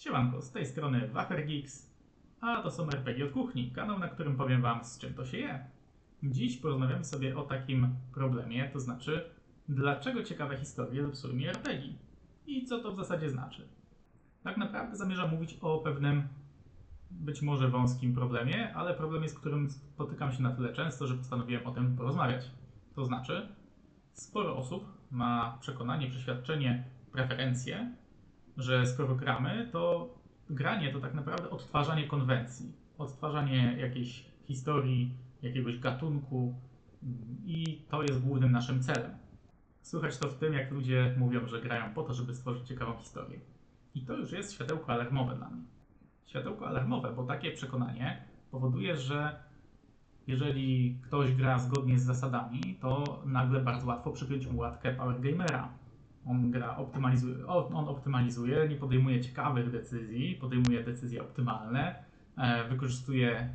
Siemanko, z tej strony Wafergeeks, a to są RPG od kuchni, kanał, na którym powiem wam z czym to się je. Dziś porozmawiamy sobie o takim problemie, to znaczy dlaczego ciekawe historie zepsuły mi RPG i co to w zasadzie znaczy. Tak naprawdę zamierzam mówić o pewnym być może wąskim problemie, ale problemie, z którym spotykam się na tyle często, że postanowiłem o tym porozmawiać. To znaczy, sporo osób ma przekonanie, przeświadczenie, preferencje, że skoro gramy, to granie to tak naprawdę odtwarzanie konwencji, odtwarzanie jakiejś historii, jakiegoś gatunku i to jest głównym naszym celem. Słychać to w tym, jak ludzie mówią, że grają po to, żeby stworzyć ciekawą historię. I to już jest światełko alarmowe dla mnie. Światełko alarmowe, bo takie przekonanie powoduje, że jeżeli ktoś gra zgodnie z zasadami, to nagle bardzo łatwo przypiąć mu łatkę Power Gamera. On gra, optymalizuje, on optymalizuje, nie podejmuje ciekawych decyzji, podejmuje decyzje optymalne, e, wykorzystuje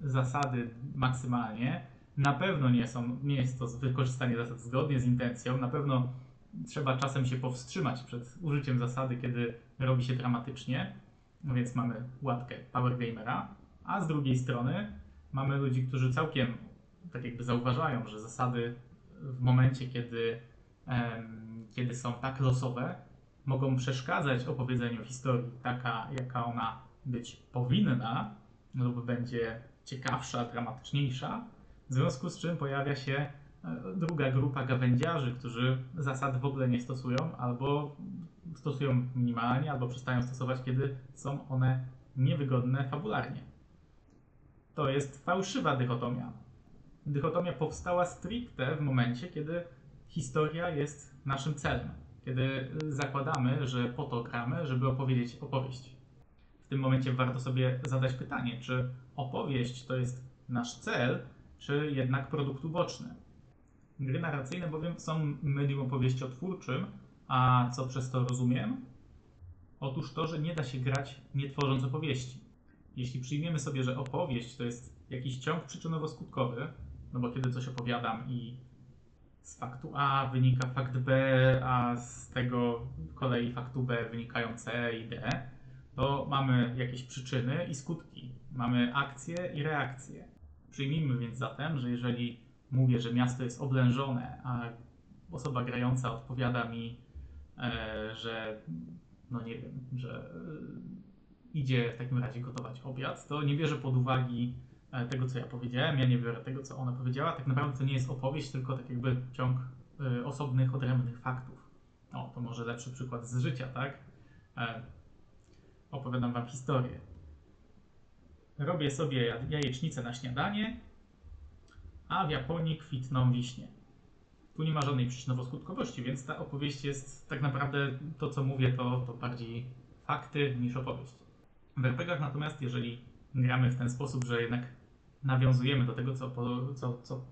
zasady maksymalnie. Na pewno nie, są, nie jest to wykorzystanie zasad zgodnie z intencją, na pewno trzeba czasem się powstrzymać przed użyciem zasady, kiedy robi się dramatycznie, no więc mamy łatkę Power Gamera, a z drugiej strony mamy ludzi, którzy całkiem tak jakby zauważają, że zasady w momencie, kiedy, em, kiedy są tak losowe, mogą przeszkadzać opowiedzeniu historii taka, jaka ona być powinna, lub będzie ciekawsza, dramatyczniejsza, w związku z czym pojawia się e, druga grupa gawędziarzy, którzy zasad w ogóle nie stosują, albo stosują minimalnie, albo przestają stosować, kiedy są one niewygodne fabularnie. To jest fałszywa dychotomia. Dychotomia powstała stricte w momencie, kiedy historia jest naszym celem. Kiedy zakładamy, że po to gramy, żeby opowiedzieć opowieść. W tym momencie warto sobie zadać pytanie, czy opowieść to jest nasz cel, czy jednak produkt uboczny. Gry narracyjne bowiem są medium opowieściotwórczym, a co przez to rozumiem? Otóż to, że nie da się grać nie tworząc opowieści. Jeśli przyjmiemy sobie, że opowieść to jest jakiś ciąg przyczynowo-skutkowy, no bo kiedy coś opowiadam i z faktu A wynika fakt B, a z tego kolei faktu B wynikają C i D, to mamy jakieś przyczyny i skutki. Mamy akcje i reakcje. Przyjmijmy więc zatem, że jeżeli mówię, że miasto jest oblężone, a osoba grająca odpowiada mi, e, że no nie wiem, że e, idzie w takim razie gotować obiad, to nie bierze pod uwagę tego, co ja powiedziałem, ja nie biorę tego, co ona powiedziała. Tak naprawdę to nie jest opowieść, tylko tak jakby ciąg e, osobnych, odrębnych faktów. O, to może lepszy przykład z życia, tak? E, opowiadam wam historię. Robię sobie jajecznicę na śniadanie, a w Japonii kwitną wiśnie. Tu nie ma żadnej przyczynowo-skutkowości, więc ta opowieść jest tak naprawdę to, co mówię, to, to bardziej fakty niż opowieść. W RPGach natomiast, jeżeli gramy w ten sposób, że jednak nawiązujemy do tego, co, po, co, co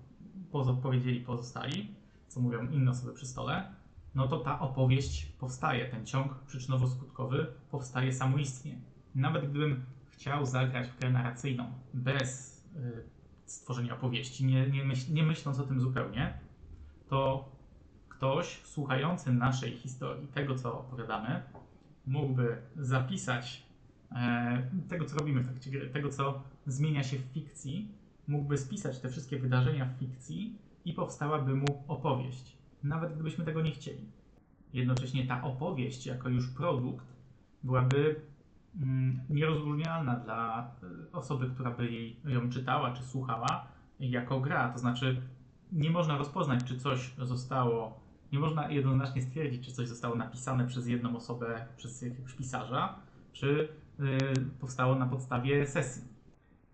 pozo powiedzieli pozostali, co mówią inne osoby przy stole, no to ta opowieść powstaje, ten ciąg przyczynowo-skutkowy powstaje samoistnie. Nawet gdybym chciał zagrać w grę narracyjną bez y, stworzenia opowieści, nie, nie, myśl, nie myśląc o tym zupełnie, to ktoś słuchający naszej historii, tego co opowiadamy, mógłby zapisać tego, co robimy w trakcie gry, tego, co zmienia się w fikcji, mógłby spisać te wszystkie wydarzenia w fikcji i powstałaby mu opowieść, nawet gdybyśmy tego nie chcieli. Jednocześnie ta opowieść, jako już produkt, byłaby mm, nierozróżnialna dla y, osoby, która by jej, ją czytała czy słuchała, jako gra. To znaczy, nie można rozpoznać, czy coś zostało, nie można jednoznacznie stwierdzić, czy coś zostało napisane przez jedną osobę, przez jakiegoś pisarza, czy powstało na podstawie sesji.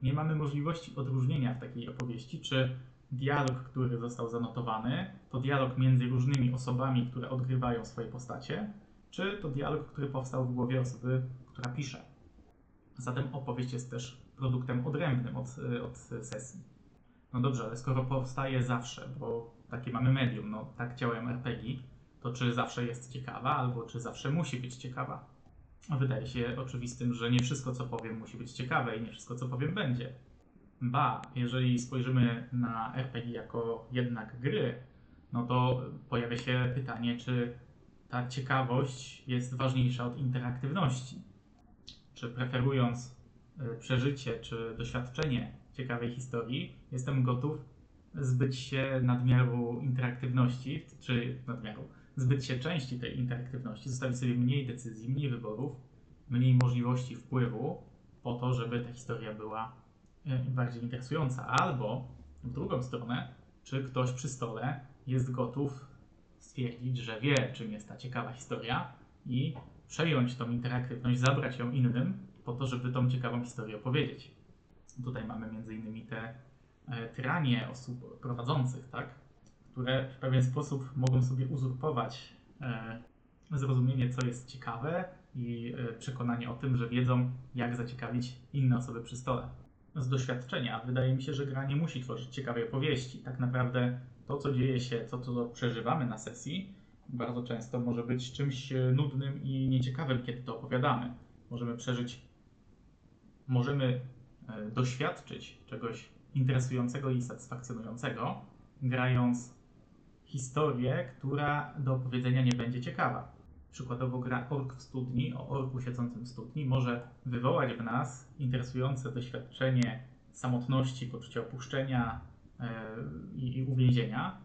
Nie mamy możliwości odróżnienia w takiej opowieści, czy dialog, który został zanotowany, to dialog między różnymi osobami, które odgrywają swoje postacie, czy to dialog, który powstał w głowie osoby, która pisze. Zatem opowieść jest też produktem odrębnym od, od sesji. No dobrze, ale skoro powstaje zawsze, bo takie mamy medium, no tak działają RPG, to czy zawsze jest ciekawa, albo czy zawsze musi być ciekawa? Wydaje się oczywistym, że nie wszystko, co powiem, musi być ciekawe i nie wszystko, co powiem, będzie. Ba, jeżeli spojrzymy na RPG jako jednak gry, no to pojawia się pytanie, czy ta ciekawość jest ważniejsza od interaktywności. czy preferując y, przeżycie czy doświadczenie ciekawej historii, jestem gotów zbyć się nadmiaru interaktywności, czy nadmiaru, zbyć się części tej interaktywności, zostawić sobie mniej decyzji, mniej wyborów, mniej możliwości wpływu po to, żeby ta historia była y, bardziej interesująca. Albo w drugą stronę, czy ktoś przy stole jest gotów stwierdzić, że wie, czym jest ta ciekawa historia i przejąć tą interaktywność, zabrać ją innym po to, żeby tą ciekawą historię opowiedzieć. Tutaj mamy między innymi te e, tyranie osób prowadzących, tak? Które w pewien sposób mogą sobie uzurpować e, zrozumienie, co jest ciekawe i e, przekonanie o tym, że wiedzą, jak zaciekawić inne osoby przy stole. Z doświadczenia wydaje mi się, że gra nie musi tworzyć ciekawej opowieści. Tak naprawdę to, co dzieje się, to, co przeżywamy na sesji, bardzo często może być czymś e, nudnym i nieciekawym, kiedy to opowiadamy. Możemy przeżyć, możemy doświadczyć czegoś interesującego i satysfakcjonującego, grając historię, która do opowiedzenia nie będzie ciekawa. Przykładowo gra Ork w studni, o orku siedzącym w studni, może wywołać w nas interesujące doświadczenie samotności, poczucia opuszczenia yy, i, i uwięzienia,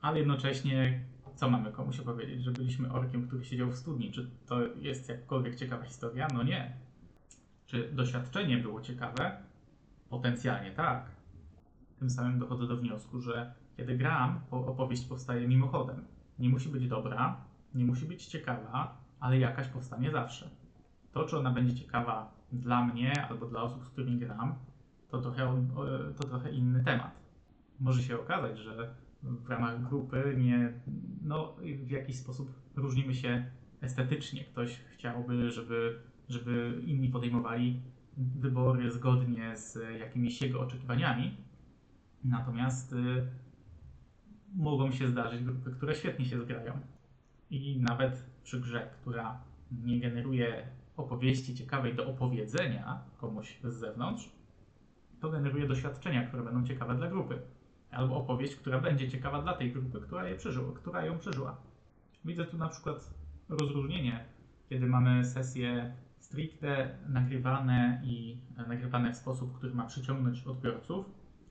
ale jednocześnie co mamy komuś opowiedzieć, że byliśmy orkiem, który siedział w studni? Czy to jest jakkolwiek ciekawa historia? No nie. Czy doświadczenie było ciekawe? Potencjalnie tak. Tym samym dochodzę do wniosku, że kiedy gram, opowieść powstaje mimochodem. Nie musi być dobra, nie musi być ciekawa, ale jakaś powstanie zawsze. To, czy ona będzie ciekawa dla mnie albo dla osób, z którymi gram, to trochę, to trochę inny temat. Może się okazać, że w ramach grupy nie, no, w jakiś sposób różnimy się estetycznie. Ktoś chciałby, żeby, żeby inni podejmowali wybory zgodnie z jakimiś jego oczekiwaniami. Natomiast y, mogą się zdarzyć grupy, które świetnie się zgrają. I nawet przy grze, która nie generuje opowieści ciekawej do opowiedzenia komuś z zewnątrz, to generuje doświadczenia, które będą ciekawe dla grupy albo opowieść, która będzie ciekawa dla tej grupy, która, je przeżyła, która ją przeżyła. Widzę tu na przykład rozróżnienie, kiedy mamy sesje stricte nagrywane i nagrywane w sposób, który ma przyciągnąć odbiorców,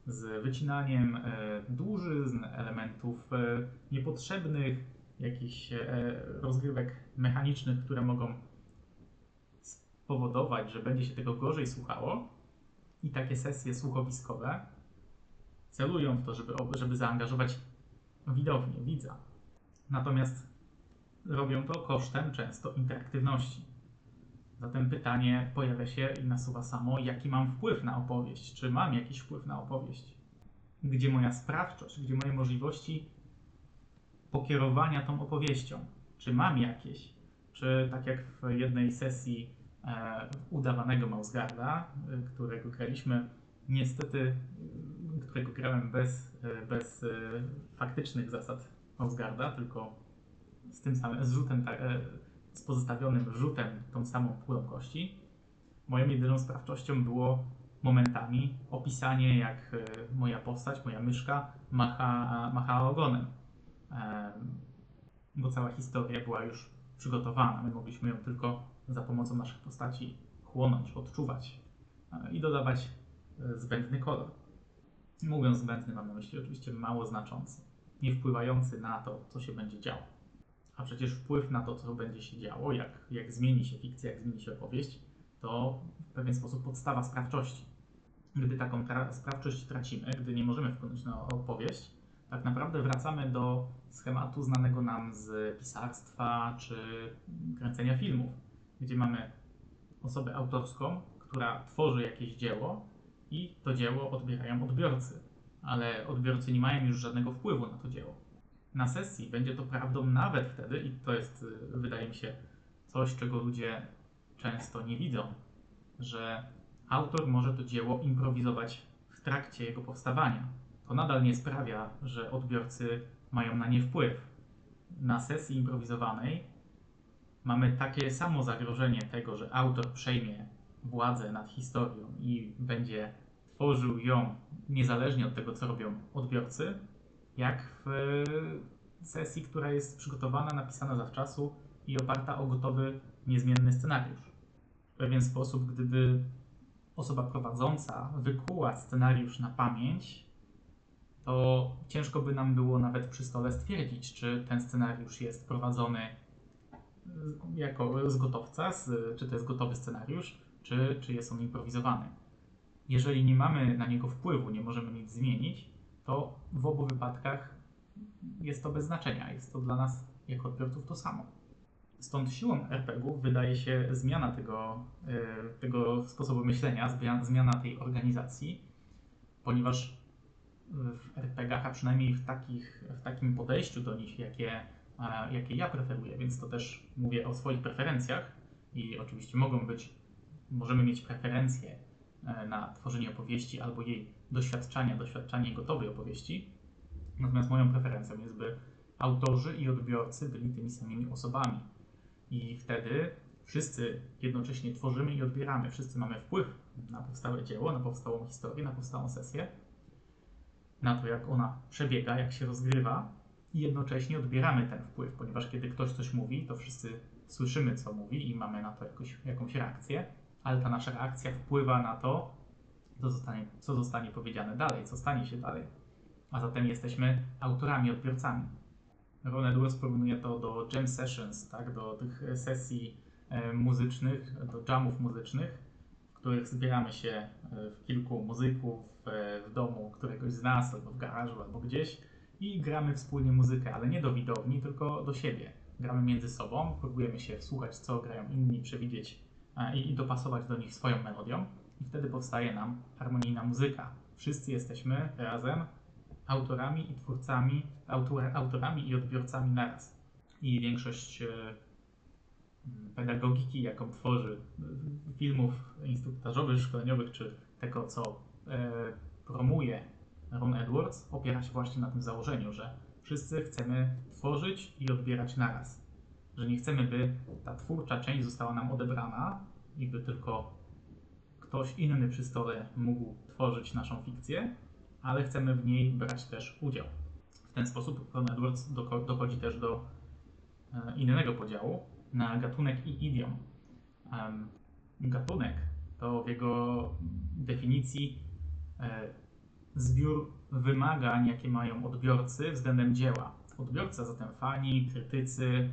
z wycinaniem e, dłużyzn, elementów e, niepotrzebnych, jakichś rozgrywek mechanicznych, które mogą spowodować, że będzie się tego gorzej słuchało, i takie sesje słuchowiskowe, celują w to, żeby, żeby zaangażować widownię, widza. Natomiast robią to kosztem często interaktywności. Zatem pytanie pojawia się i nasuwa samo, jaki mam wpływ na opowieść? Czy mam jakiś wpływ na opowieść? Gdzie moja sprawczość, gdzie moje możliwości pokierowania tą opowieścią? Czy mam jakieś? Czy tak jak w jednej sesji e, udawanego Mausgarda, e, którego graliśmy, niestety którego grałem bez, e, bez e, faktycznych zasad Mausgarda, tylko z tym samym, z rzutem, e, z pozostawionym rzutem tą samą kulą kości. Moją jedyną sprawczością było momentami opisanie, jak moja postać, moja myszka macha, macha ogonem. Bo cała historia była już przygotowana. My mogliśmy ją tylko za pomocą naszych postaci chłonąć, odczuwać i dodawać zbędny kolor. Mówiąc zbędny mam na myśli oczywiście mało znaczący, nie wpływający na to, co się będzie działo. A przecież wpływ na to, co będzie się działo, jak, jak zmieni się fikcja, jak zmieni się opowieść, to w pewien sposób podstawa sprawczości. Gdy taką tra sprawczość tracimy, gdy nie możemy wpłynąć na opowieść, tak naprawdę wracamy do schematu znanego nam z pisarstwa czy kręcenia filmów, gdzie mamy osobę autorską, która tworzy jakieś dzieło, i to dzieło odbierają odbiorcy, ale odbiorcy nie mają już żadnego wpływu na to dzieło. Na sesji będzie to prawdą nawet wtedy, i to jest, y, wydaje mi się, coś, czego ludzie często nie widzą, że autor może to dzieło improwizować w trakcie jego powstawania. To nadal nie sprawia, że odbiorcy mają na nie wpływ. Na sesji improwizowanej mamy takie samo zagrożenie tego, że autor przejmie władzę nad historią i będzie tworzył ją niezależnie od tego, co robią odbiorcy, jak w e, sesji, która jest przygotowana, napisana zawczasu i oparta o gotowy, niezmienny scenariusz. W pewien sposób, gdyby osoba prowadząca wykuła scenariusz na pamięć, to ciężko by nam było nawet przy stole stwierdzić, czy ten scenariusz jest prowadzony z- jako z gotowca, z, czy to jest gotowy scenariusz, czy, czy jest on improwizowany. Jeżeli nie mamy na niego wpływu, nie możemy nic zmienić, to w obu wypadkach jest to bez znaczenia. Jest to dla nas jako odbiorców to samo. Stąd siłą RPG-ów wydaje się zmiana tego, e, tego sposobu myślenia, zmia- zmiana tej organizacji, ponieważ w RPG-ach, a przynajmniej w, takich, w takim podejściu do nich, jakie, a, jakie ja preferuję, więc to też mówię o swoich preferencjach i oczywiście mogą być, możemy mieć preferencje e, na tworzenie opowieści albo jej doświadczania, doświadczanie gotowej opowieści. Natomiast moją preferencją jest, by autorzy i odbiorcy byli tymi samymi osobami. I wtedy wszyscy jednocześnie tworzymy i odbieramy. Wszyscy mamy wpływ na powstałe dzieło, na powstałą historię, na powstałą sesję, na to, jak ona przebiega, jak się rozgrywa, i jednocześnie odbieramy ten wpływ, ponieważ kiedy ktoś coś mówi, to wszyscy słyszymy, co mówi i mamy na to jakoś, jakąś reakcję, ale ta nasza reakcja wpływa na to, co zostanie, co zostanie powiedziane dalej, co stanie się dalej. A zatem jesteśmy autorami, odbiorcami. Ron Edwards porównuje to do jam sessions, tak? do tych sesji e, muzycznych, do jamów muzycznych, w których zbieramy się e, w kilku muzyków e, w domu któregoś z nas, albo w garażu, albo gdzieś i gramy wspólnie muzykę, ale nie do widowni, tylko do siebie. Gramy między sobą, próbujemy się wsłuchać, co grają inni, przewidzieć i, i dopasować do nich swoją melodią i wtedy powstaje nam harmonijna muzyka. Wszyscy jesteśmy razem autorami i twórcami, autor, autorami i odbiorcami naraz. I większość e, pedagogiki, jaką tworzy e, filmów instruktażowych, szkoleniowych, czy tego, co e, promuje Ron Edwards, opiera się właśnie na tym założeniu, że wszyscy chcemy tworzyć i odbierać naraz. Że nie chcemy, by ta twórcza część została nam odebrana i by tylko ktoś inny przy stole mógł tworzyć naszą fikcję, ale chcemy w niej brać też udział. W ten sposób Ron Edwards dochodzi też do e, innego podziału na gatunek i idiom. Gatunek to w jego definicji e, zbiór wymagań, jakie mają odbiorcy względem dzieła. Odbiorca, zatem fani, krytycy,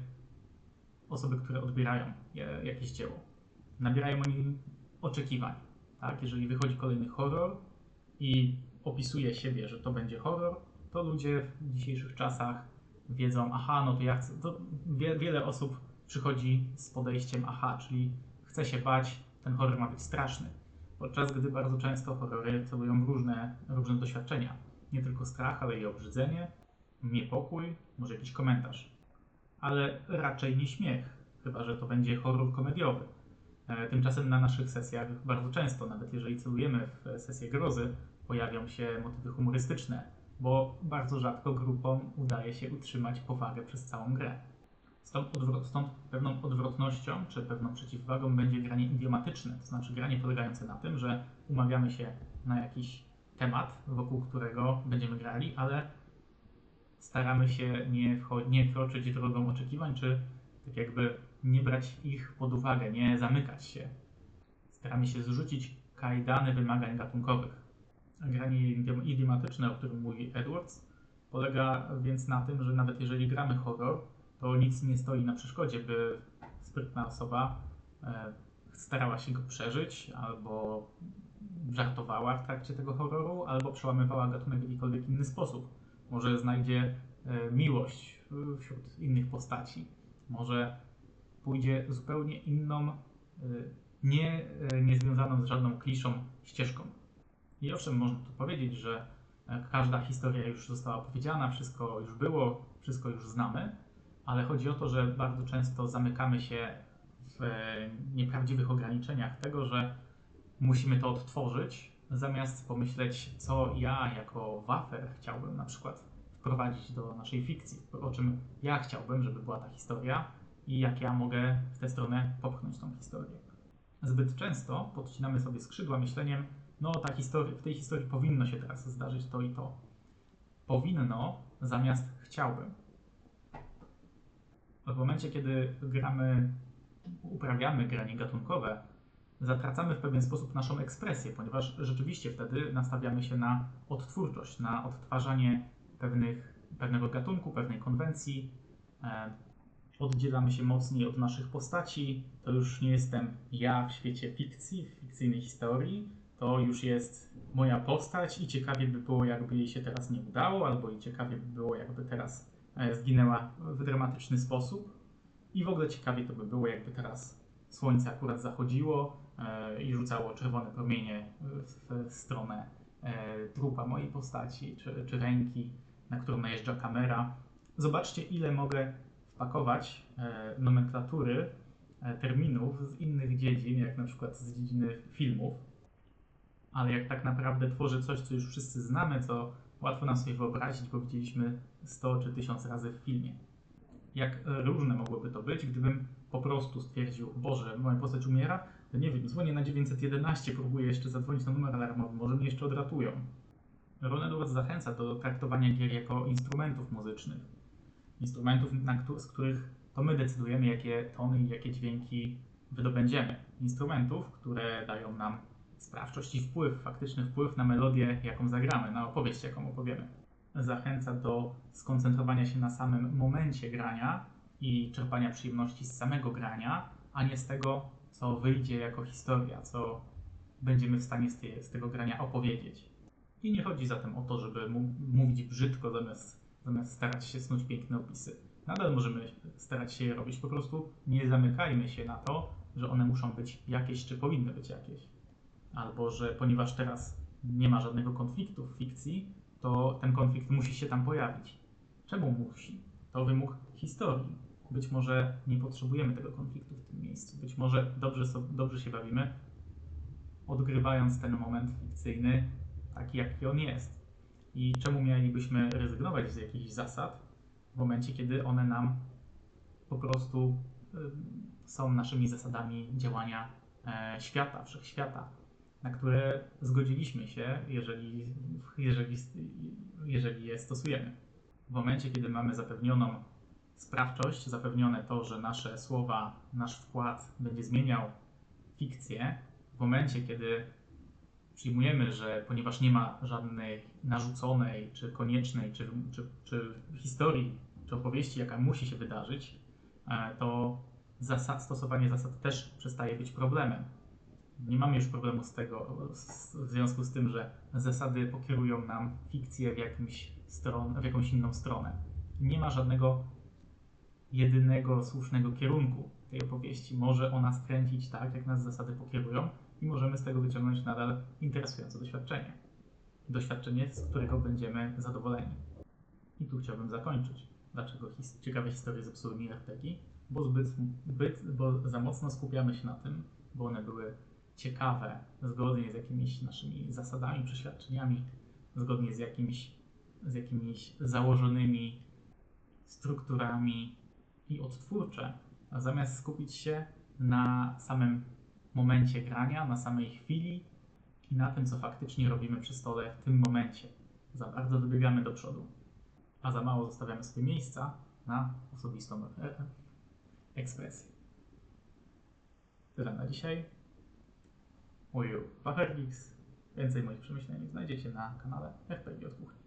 osoby, które odbierają je- jakieś dzieło. Nabierają oni oczekiwań. Tak? Jeżeli wychodzi kolejny horror i opisuje siebie, że to będzie horror, to ludzie w dzisiejszych czasach wiedzą, aha, no to ja chcę. To wie, wiele osób przychodzi z podejściem, aha, czyli chce się bać, ten horror ma być straszny. Podczas gdy bardzo często horrory celują w różne, różne doświadczenia. Nie tylko strach, ale i obrzydzenie, niepokój, może jakiś komentarz. Ale raczej nie śmiech, chyba że to będzie horror komediowy. E, Tymczasem na naszych sesjach bardzo często, nawet jeżeli celujemy w sesję grozy, pojawią się motywy humorystyczne, bo bardzo rzadko grupom udaje się utrzymać powagę przez całą grę. Stąd, odwrot, stąd pewną odwrotnością czy pewną przeciwwagą będzie granie idiomatyczne, to znaczy granie polegające na tym, że umawiamy się na jakiś temat, wokół którego będziemy grali, ale staramy się nie, nie kroczyć drogą oczekiwań, czy tak jakby nie brać ich pod uwagę, nie zamykać się. Staramy się zrzucić kajdany wymagań gatunkowych. Granie idiom- idiomatyczne, o którym mówi Edwards, polega więc na tym, że nawet jeżeli gramy horror, to nic nie stoi na przeszkodzie, by sprytna osoba e, starała się go przeżyć, albo żartowała w trakcie tego horroru, albo przełamywała gatunek w jakikolwiek inny sposób. Może znajdzie e, miłość e, wśród innych postaci. Może pójdzie zupełnie inną, e, nie, niezwiązaną z żadną kliszą ścieżką. I owszem, można tu powiedzieć, że każda historia już została opowiedziana, wszystko już było, wszystko już znamy, ale chodzi o to, że bardzo często zamykamy się w nieprawdziwych ograniczeniach tego, że musimy to odtworzyć, zamiast pomyśleć, co ja jako wafer chciałbym na przykład wprowadzić do naszej fikcji, o czym ja chciałbym, żeby była ta historia i jak ja mogę w tę stronę popchnąć tą historię. Zbyt często podcinamy sobie skrzydła myśleniem, no ta historia, w tej historii powinno się teraz zdarzyć to i to. Powinno zamiast chciałbym. W momencie, kiedy gramy, uprawiamy granie gatunkowe, zatracamy w pewien sposób naszą ekspresję, ponieważ rzeczywiście wtedy nastawiamy się na odtwórczość, na odtwarzanie pewnych, pewnego gatunku, pewnej konwencji. E, oddzielamy się mocniej od naszych postaci. To już nie jestem ja w świecie fikcji, w fikcyjnej historii. To już jest moja postać i ciekawie by było, jakby jej się teraz nie udało, albo i ciekawie by było, jakby teraz e, zginęła w dramatyczny sposób. I w ogóle ciekawie to by było, jakby teraz słońce akurat zachodziło i rzucało czerwone promienie w, stronę e, trupa mojej postaci, czy, czy ręki, na którą najeżdża kamera. Zobaczcie, ile mogę wpakować e, nomenklatury e, terminów z innych dziedzin, jak na przykład z dziedziny filmów. Ale jak tak naprawdę tworzę coś, co już wszyscy znamy, co łatwo nam sobie wyobrazić, bo widzieliśmy 100 czy 1000 razy w filmie. Jak e, różne mogłoby to być, gdybym po prostu stwierdził, Boże, moja postać umiera, nie wiem, dzwonię na 911, próbuję jeszcze zadzwonić na numer alarmowy, może mnie jeszcze odratują. Ronald zachęca do traktowania gier jako instrumentów muzycznych. Instrumentów, z których to my decydujemy, jakie tony i jakie dźwięki wydobędziemy. Instrumentów, które dają nam sprawczość i wpływ, faktyczny wpływ na melodię, jaką zagramy, na opowieść, jaką opowiemy. Zachęca do skoncentrowania się na samym momencie grania i czerpania przyjemności z samego grania, a nie z tego, co wyjdzie jako historia, co będziemy w stanie z, z tego grania opowiedzieć. I nie chodzi zatem o to, żeby mówić brzydko zamiast, zamiast starać się snuć piękne opisy. Nadal możemy starać się je robić, po prostu nie zamykajmy się na to, że one muszą być jakieś, czy powinny być jakieś. Albo że ponieważ teraz nie ma żadnego konfliktu w fikcji, to ten konflikt musi się tam pojawić. Czemu musi? To wymóg historii. Być może nie potrzebujemy tego konfliktu w tym miejscu. Być może dobrze, so, dobrze się bawimy, odgrywając ten moment fikcyjny taki, jaki on jest. I czemu mielibyśmy rezygnować z jakichś zasad w momencie, kiedy one nam po prostu y, są naszymi zasadami działania e, świata, wszechświata, na które zgodziliśmy się, jeżeli, jeżeli, jeżeli je stosujemy. W momencie, kiedy mamy zapewnioną sprawczość, zapewnione to, że nasze słowa, nasz wkład będzie zmieniał fikcję, w momencie, kiedy przyjmujemy, że ponieważ nie ma żadnej narzuconej, czy koniecznej, czy, czy, czy historii, czy opowieści, jaka musi się wydarzyć, e, to zasad, stosowanie zasad też przestaje być problemem. Nie mamy już problemu z tego, w związku z tym, że zasady pokierują nam fikcję w, jakimś stron, w jakąś inną stronę. Nie ma żadnego jedynego słusznego kierunku tej opowieści. Może ona skręcić tak, jak nas zasady pokierują i możemy z tego wyciągnąć nadal interesujące doświadczenie. Doświadczenie, z którego będziemy zadowoleni. I tu chciałbym zakończyć. Dlaczego his- ciekawe historie zepsuły mi RPG? Bo, zbyt, bo za mocno skupiamy się na tym, bo one były ciekawe, zgodnie z jakimiś naszymi zasadami, przeświadczeniami, zgodnie z, jakimiś, z jakimiś założonymi strukturami i odtwórcze, zamiast skupić się na samym momencie grania, na samej chwili i na tym, co faktycznie robimy przy stole w tym momencie. Za bardzo wybiegamy do przodu, a za mało zostawiamy sobie miejsca na osobistą e- ekspresję. Tyle na dzisiaj. Mówił Wachergix. Więcej moich przemyśleń znajdziecie na kanale RPG od Kuchni.